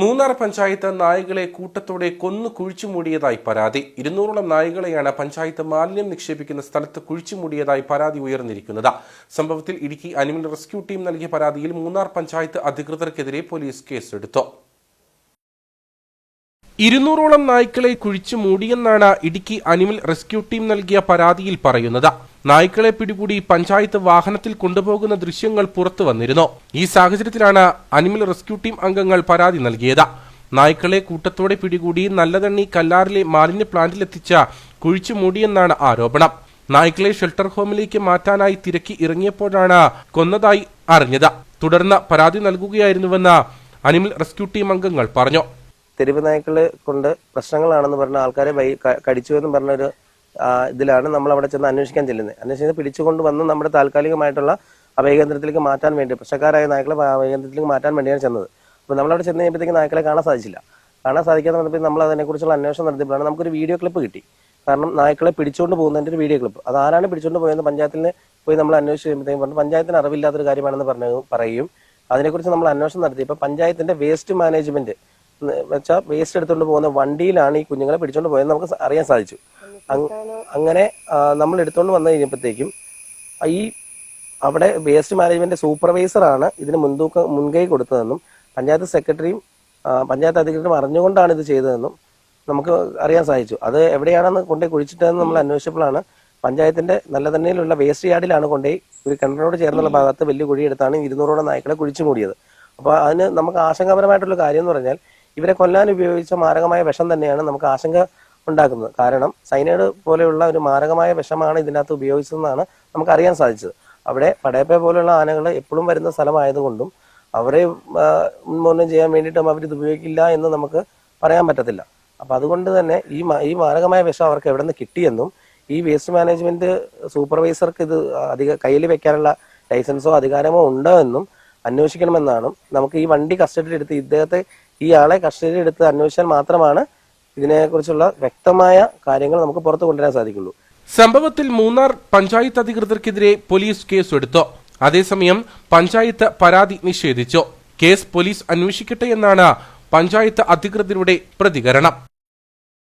മൂന്നാർ പഞ്ചായത്ത് നായകളെ കൂട്ടത്തോടെ കൊന്നു കുഴിച്ചുമൂടിയതായി പരാതി. ഇരുന്നൂറോളം നായകളെയാണ് പഞ്ചായത്ത് മാലിന്യം നിക്ഷേപിക്കുന്ന സ്ഥലത്ത് കുഴിച്ചുമൂടിയതായി പരാതി ഉയർന്നിരിക്കുന്നത്. സംഭവത്തിൽ ഇടുക്കി അനിമൽ റെസ്ക്യൂ ടീം നൽകിയ പരാതിയിൽ മൂന്നാർ പഞ്ചായത്ത് അധികൃതർക്കെതിരെ പോലീസ് കേസെടുത്തു. ഇരുന്നൂറോളം നായ്ക്കളെ കുഴിച്ചു മൂടിയെന്നാണ് ഇടുക്കി അനിമൽ റെസ്ക്യൂ ടീം നൽകിയ പരാതിയിൽ പറയുന്നത്. നായ്ക്കളെ പിടികൂടി പഞ്ചായത്ത് വാഹനത്തിൽ കൊണ്ടുപോകുന്ന ദൃശ്യങ്ങൾ പുറത്തു വന്നിരുന്നു. ഈ സാഹചര്യത്തിലാണ് അനിമൽ റെസ്ക്യൂ ടീം അംഗങ്ങൾ പരാതി നൽകിയത്. നായ്ക്കളെ കൂട്ടത്തോടെ പിടികൂടി നല്ലതണ്ണി കല്ലാറിലെ മാലിന്യ പ്ലാന്റിലെത്തിച്ച കുഴിച്ചു മൂടിയെന്നാണ് ആരോപണം. നായ്ക്കളെ ഷെൽട്ടർ ഹോമിലേക്ക് മാറ്റാനായി തിരക്കി ഇറങ്ങിയപ്പോഴാണ് കൊന്നതായി അറിഞ്ഞത്. തുടർന്ന് പരാതി നൽകുകയായിരുന്നുവെന്ന് അനിമൽ റെസ്ക്യൂ ടീം അംഗങ്ങൾ പറഞ്ഞു. തെരുവ് നായ്ക്കൾ കൊണ്ട് പ്രശ്നങ്ങളാണെന്ന് പറഞ്ഞ ആൾക്കാരെ വൈ കടിച്ചു എന്ന് പറഞ്ഞൊരു ഇതിലാണ് നമ്മൾ അവിടെ ചെന്ന് അന്വേഷിക്കാൻ ചെല്ലുന്നത്. അന്വേഷിച്ച് പിടിച്ചുകൊണ്ട് വന്ന് നമ്മുടെ താൽക്കാലികമായിട്ടുള്ള അഭയകേന്ദ്രത്തിലേക്ക് മാറ്റാൻ വേണ്ടി പ്രശ്നക്കാരായ നായ്ക്കളെ അഭയകേന്ദ്രത്തിലേക്ക് മാറ്റാൻ വേണ്ടിയാണ് ചെന്നത്. അപ്പോൾ നമ്മളവിടെ ചെന്ന് കഴിയുമ്പോഴത്തേക്ക് നായ്ക്കളെ കാണാൻ സാധിച്ചില്ല. കാണാൻ സാധിക്കാതെ വന്നപ്പോൾ നമ്മൾ അതിനെക്കുറിച്ചുള്ള അന്വേഷണം നടത്തിയപ്പോഴാണ് നമുക്കൊരു വീഡിയോ ക്ലിപ്പ് കിട്ടി. കാരണം നായ്ക്കളെ പിടിച്ചുകൊണ്ട് പോകുന്നതിന്റെ ഒരു വീഡിയോ ക്ലിപ്പ്. അത് ആരാണ് പിടിച്ചുകൊണ്ട് പോയെന്ന് പഞ്ചായത്തിൽ പോയി നമ്മൾ അന്വേഷിച്ച് കഴിയുമ്പോഴത്തേക്കും പറഞ്ഞു പഞ്ചായത്തിന് അറിവില്ലാത്തൊരു കാര്യമാണെന്ന് പറഞ്ഞു പറയും. അതിനെക്കുറിച്ച് നമ്മൾ അന്വേഷണം നടത്തി ഇപ്പോൾ പഞ്ചായത്തിന്റെ വേസ്റ്റ് മാനേജ്മെന്റ് വെച്ചാൽ വേസ്റ്റ് എടുത്തുകൊണ്ട് പോകുന്ന വണ്ടിയിലാണ് ഈ കുഞ്ഞുങ്ങളെ പിടിച്ചോണ്ട് പോയത് നമുക്ക് അറിയാൻ സാധിച്ചു. അങ്- അങ്ങനെ നമ്മൾ എടുത്തുകൊണ്ട് വന്നു കഴിഞ്ഞപ്പോഴത്തേക്കും ഈ അവിടെ വേസ്റ്റ് മാനേജ്മെന്റ് സൂപ്പർവൈസറാണ് ഇതിന് മുൻതൂക്കം മുൻകൈ കൊടുത്തതെന്നും പഞ്ചായത്ത് സെക്രട്ടറിയും പഞ്ചായത്ത് അധികൃതരും അറിഞ്ഞുകൊണ്ടാണ് ഇത് ചെയ്തതെന്നും നമുക്ക് അറിയാൻ സാധിച്ചു. അത് എവിടെയാണെന്ന് കൊണ്ടുപോയി കുഴിച്ചിട്ടതെന്ന് നമ്മൾ അന്വേഷിച്ചപ്പോഴാണ് പഞ്ചായത്തിന്റെ നല്ല തന്നെയിലുള്ള വേസ്റ്റ് യാർഡിലാണ് കൊണ്ടുപോയി ഒരു കിണറിനോട് ചേർന്നുള്ള ഭാഗത്ത് വലിയ കുഴിയെടുത്താണ് ഇരുന്നൂറോളം നായ്ക്കളെ കുഴിച്ചു മൂടിയത്. അപ്പോൾ അതിന് നമുക്ക് ആശങ്കാപരമായിട്ടുള്ള കാര്യം എന്ന് പറഞ്ഞാൽ ഇവരെ കൊല്ലാൻ ഉപയോഗിച്ച മാരകമായ വിഷം തന്നെയാണ് നമുക്ക് ആശങ്ക ഉണ്ടാക്കുന്നത്. കാരണം സൈനൈഡ് പോലെയുള്ള ഒരു മാരകമായ വിഷമാണ് ഇതിനകത്ത് ഉപയോഗിച്ചതെന്നാണ് നമുക്ക് അറിയാൻ സാധിച്ചത്. അവിടെ പടയപ്പ പോലെയുള്ള ആനകൾ എപ്പോഴും വരുന്ന സ്ഥലമായതുകൊണ്ടും അവരെ ഉന്മൂലനം ചെയ്യാൻ വേണ്ടിയിട്ടും അവരിത് ഉപയോഗിക്കില്ല എന്ന് നമുക്ക് പറയാൻ പറ്റത്തില്ല. അപ്പൊ അതുകൊണ്ട് തന്നെ ഈ ഈ മാരകമായ വിഷം അവർക്ക് എവിടെ നിന്ന് കിട്ടിയെന്നും ഈ വേസ്റ്റ് മാനേജ്മെന്റ് സൂപ്പർവൈസർക്ക് ഇത് അധിക കയ്യിൽ വെക്കാനുള്ള ലൈസൻസോ അധികാരമോ ഉണ്ടോ എന്നും അന്വേഷിക്കണമെന്നാണ് നമുക്ക് ഈ വണ്ടി കസ്റ്റഡിയിൽ എടുത്ത് ഇദ്ദേഹത്തെ ആളെ കസ്റ്റഡിയിൽ എടുത്ത് അന്വേഷിച്ചാൽ മാത്രമാണ് ഇതിനെക്കുറിച്ചുള്ള വ്യക്തമായ കാര്യങ്ങൾ നമുക്ക് പുറത്തു കൊണ്ടുവരാൻ സാധിക്കുള്ളൂ. സംഭവത്തിൽ മൂന്നാർ പഞ്ചായത്ത് അധികൃതർക്കെതിരെ പോലീസ് കേസ് എടുത്തു അതേസമയം പഞ്ചായത്ത് പരാതി നിഷേധിച്ചു. കേസ് പോലീസ് അന്വേഷിക്കട്ടെ എന്നാണ് പഞ്ചായത്ത് അധികൃതരുടെ പ്രതികരണം.